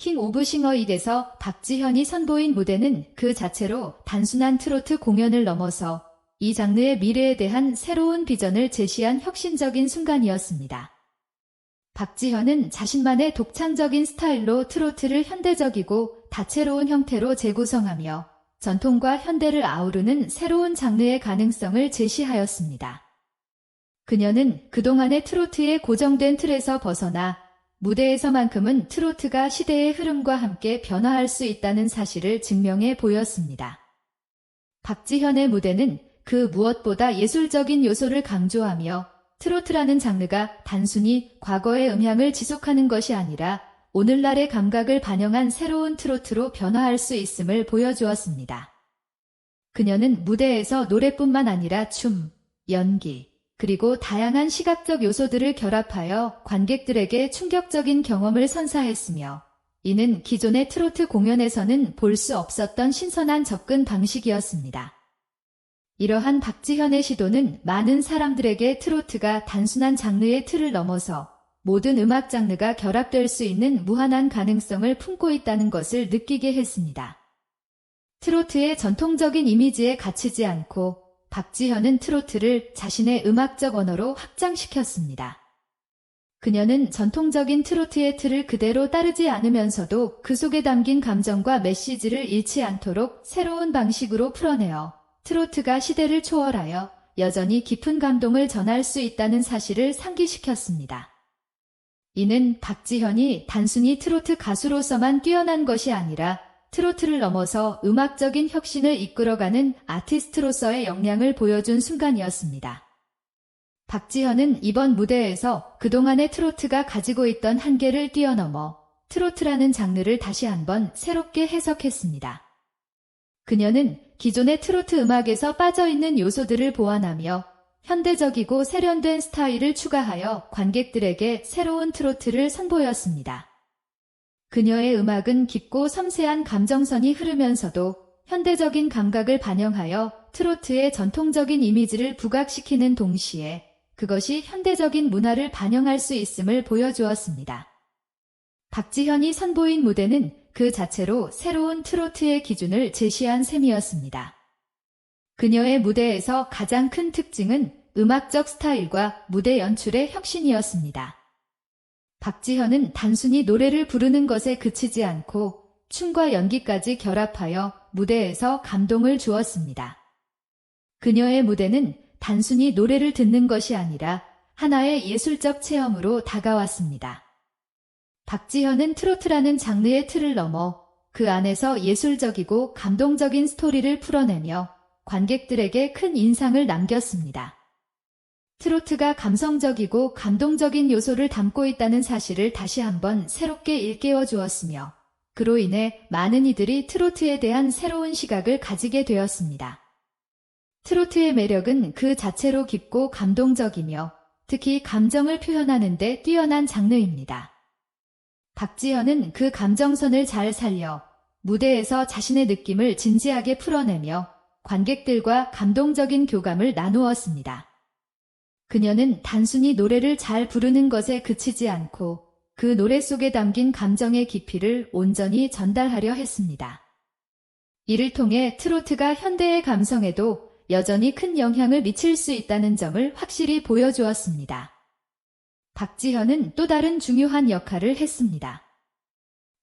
킹 오브 싱어잇에서 박지현이 선보인 무대는 그 자체로 단순한 트로트 공연을 넘어서 이 장르의 미래에 대한 새로운 비전을 제시한 혁신적인 순간이었습니다. 박지현은 자신만의 독창적인 스타일로 트로트를 현대적이고 다채로운 형태로 재구성하며 전통과 현대를 아우르는 새로운 장르의 가능성을 제시하였습니다. 그녀는 그동안의 트로트의 고정된 틀에서 벗어나 무대에서만큼은 트로트가 시대의 흐름과 함께 변화할 수 있다는 사실을 증명해 보였습니다. 박지현의 무대는 그 무엇보다 예술적인 요소를 강조하며 트로트라는 장르가 단순히 과거의 음향을 지속하는 것이 아니라 오늘날의 감각을 반영한 새로운 트로트로 변화할 수 있음을 보여주었습니다. 그녀는 무대에서 노래뿐만 아니라 춤, 연기, 그리고 다양한 시각적 요소들을 결합하여 관객들에게 충격적인 경험을 선사했으며 이는 기존의 트로트 공연에서는 볼 수 없었던 신선한 접근 방식이었습니다. 이러한 박지현의 시도는 많은 사람들에게 트로트가 단순한 장르의 틀을 넘어서 모든 음악 장르가 결합될 수 있는 무한한 가능성을 품고 있다는 것을 느끼게 했습니다. 트로트의 전통적인 이미지에 갇히지 않고 박지현은 트로트를 자신의 음악적 언어로 확장시켰습니다. 그녀는 전통적인 트로트의 틀을 그대로 따르지 않으면서도 그 속에 담긴 감정과 메시지를 잃지 않도록 새로운 방식으로 풀어내어 트로트가 시대를 초월하여 여전히 깊은 감동을 전할 수 있다는 사실을 상기시켰습니다. 이는 박지현이 단순히 트로트 가수로서만 뛰어난 것이 아니라 트로트를 넘어서 음악적인 혁신을 이끌어가는 아티스트로서의 역량을 보여준 순간이었습니다. 박지현은 이번 무대에서 그동안의 트로트가 가지고 있던 한계를 뛰어넘어 트로트라는 장르를 다시 한번 새롭게 해석했습니다. 그녀는 기존의 트로트 음악에서 빠져있는 요소들을 보완하며 현대적이고 세련된 스타일을 추가하여 관객들에게 새로운 트로트를 선보였습니다. 그녀의 음악은 깊고 섬세한 감정선이 흐르면서도 현대적인 감각을 반영하여 트로트의 전통적인 이미지를 부각시키는 동시에 그것이 현대적인 문화를 반영할 수 있음을 보여주었습니다. 박지현이 선보인 무대는 그 자체로 새로운 트로트의 기준을 제시한 셈이었습니다. 그녀의 무대에서 가장 큰 특징은 음악적 스타일과 무대 연출의 혁신이었습니다. 박지현은 단순히 노래를 부르는 것에 그치지 않고 춤과 연기까지 결합하여 무대에서 감동을 주었습니다. 그녀의 무대는 단순히 노래를 듣는 것이 아니라 하나의 예술적 체험으로 다가왔습니다. 박지현은 트로트라는 장르의 틀을 넘어 그 안에서 예술적이고 감동적인 스토리를 풀어내며 관객들에게 큰 인상을 남겼습니다. 트로트가 감성적이고 감동적인 요소를 담고 있다는 사실을 다시 한번 새롭게 일깨워 주었으며 그로 인해 많은 이들이 트로트에 대한 새로운 시각을 가지게 되었습니다. 트로트의 매력은 그 자체로 깊고 감동적이며 특히 감정을 표현하는 데 뛰어난 장르입니다. 박지현은 그 감정선을 잘 살려 무대에서 자신의 느낌을 진지하게 풀어내며 관객들과 감동적인 교감을 나누었습니다. 그녀는 단순히 노래를 잘 부르는 것에 그치지 않고 그 노래 속에 담긴 감정의 깊이를 온전히 전달하려 했습니다. 이를 통해 트로트가 현대의 감성에도 여전히 큰 영향을 미칠 수 있다는 점을 확실히 보여주었습니다. 박지현은 또 다른 중요한 역할을 했습니다.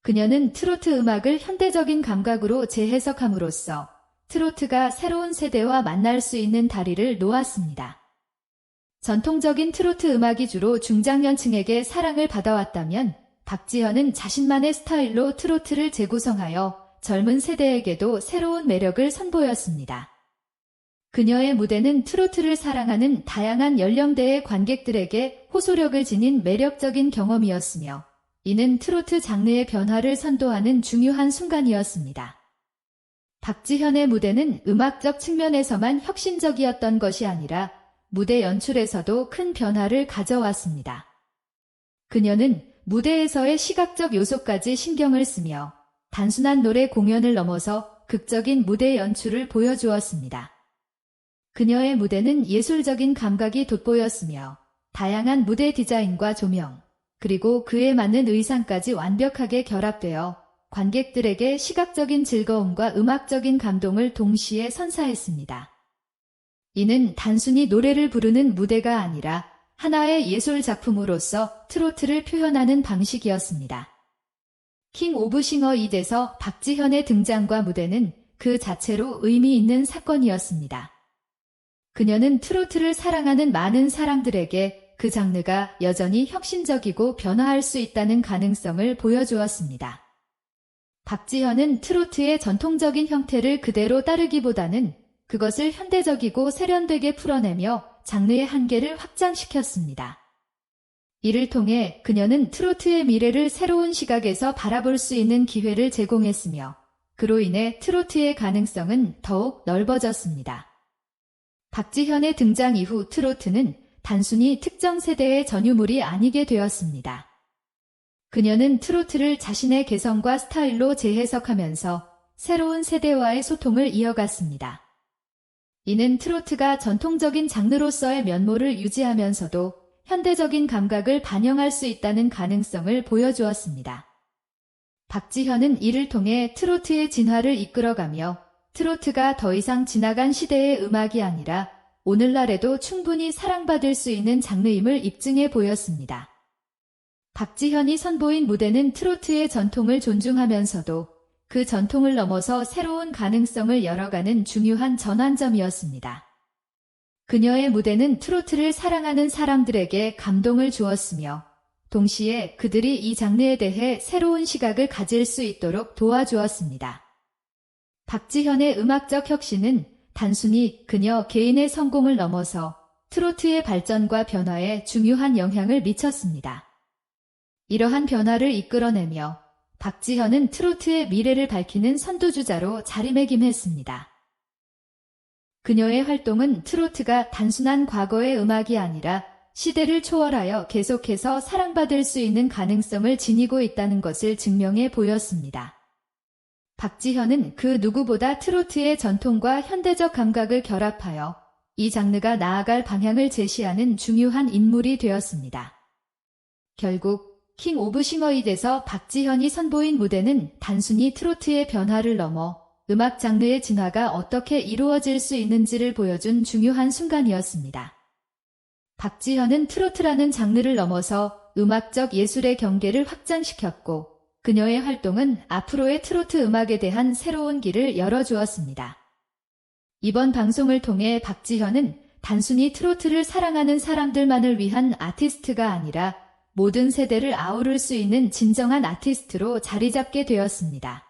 그녀는 트로트 음악을 현대적인 감각으로 재해석함으로써 트로트가 새로운 세대와 만날 수 있는 다리를 놓았습니다. 전통적인 트로트 음악이 주로 중장년층에게 사랑을 받아왔다면 박지현은 자신만의 스타일로 트로트를 재구성하여 젊은 세대에게도 새로운 매력을 선보였습니다. 그녀의 무대는 트로트를 사랑하는 다양한 연령대의 관객들에게 호소력을 지닌 매력적인 경험이었으며 이는 트로트 장르의 변화를 선도하는 중요한 순간이었습니다. 박지현의 무대는 음악적 측면에서만 혁신적이었던 것이 아니라 무대 연출에서도 큰 변화를 가져왔습니다. 그녀는 무대에서의 시각적 요소까지 신경을 쓰며 단순한 노래 공연을 넘어서 극적인 무대 연출을 보여주었습니다. 그녀의 무대는 예술적인 감각이 돋보였으며 다양한 무대 디자인과 조명, 그리고 그에 맞는 의상까지 완벽하게 결합되어 관객들에게 시각적인 즐거움과 음악적인 감동을 동시에 선사했습니다. 이는 단순히 노래를 부르는 무대가 아니라 하나의 예술 작품으로서 트로트를 표현하는 방식이었습니다. 킹 오브 싱어 이에서 박지현의 등장과 무대는 그 자체로 의미 있는 사건이었습니다. 그녀는 트로트를 사랑하는 많은 사람들에게 그 장르가 여전히 혁신적이고 변화할 수 있다는 가능성을 보여주었습니다. 박지현은 트로트의 전통적인 형태를 그대로 따르기보다는 그것을 현대적이고 세련되게 풀어내며 장르의 한계를 확장시켰습니다. 이를 통해 그녀는 트로트의 미래를 새로운 시각에서 바라볼 수 있는 기회를 제공했으며 그로 인해 트로트의 가능성은 더욱 넓어졌습니다. 박지현의 등장 이후 트로트는 단순히 특정 세대의 전유물이 아니게 되었습니다. 그녀는 트로트를 자신의 개성과 스타일로 재해석하면서 새로운 세대와의 소통을 이어갔습니다. 이는 트로트가 전통적인 장르로서의 면모를 유지하면서도 현대적인 감각을 반영할 수 있다는 가능성을 보여주었습니다. 박지현은 이를 통해 트로트의 진화를 이끌어가며 트로트가 더 이상 지나간 시대의 음악이 아니라 오늘날에도 충분히 사랑받을 수 있는 장르임을 입증해 보였습니다. 박지현이 선보인 무대는 트로트의 전통을 존중하면서도 그 전통을 넘어서 새로운 가능성을 열어가는 중요한 전환점이었습니다. 그녀의 무대는 트로트를 사랑하는 사람들에게 감동을 주었으며 동시에 그들이 이 장르에 대해 새로운 시각을 가질 수 있도록 도와주었습니다. 박지현의 음악적 혁신은 단순히 그녀 개인의 성공을 넘어서 트로트의 발전과 변화에 중요한 영향을 미쳤습니다. 이러한 변화를 이끌어내며 박지현은 트로트의 미래를 밝히는 선두주자로 자리매김했습니다. 그녀의 활동은 트로트가 단순한 과거의 음악이 아니라 시대를 초월하여 계속해서 사랑받을 수 있는 가능성을 지니고 있다는 것을 증명해 보였습니다. 박지현은 그 누구보다 트로트의 전통과 현대적 감각을 결합하여 이 장르가 나아갈 방향을 제시하는 중요한 인물이 되었습니다. 결국 킹 오브 싱어잇에서 박지현이 선보인 무대는 단순히 트로트의 변화를 넘어 음악 장르의 진화가 어떻게 이루어질 수 있는지를 보여준 중요한 순간이었습니다. 박지현은 트로트라는 장르를 넘어서 음악적 예술의 경계를 확장시켰고 그녀의 활동은 앞으로의 트로트 음악에 대한 새로운 길을 열어주었습니다. 이번 방송을 통해 박지현은 단순히 트로트를 사랑하는 사람들만을 위한 아티스트가 아니라 모든 세대를 아우를 수 있는 진정한 아티스트로 자리 잡게 되었습니다.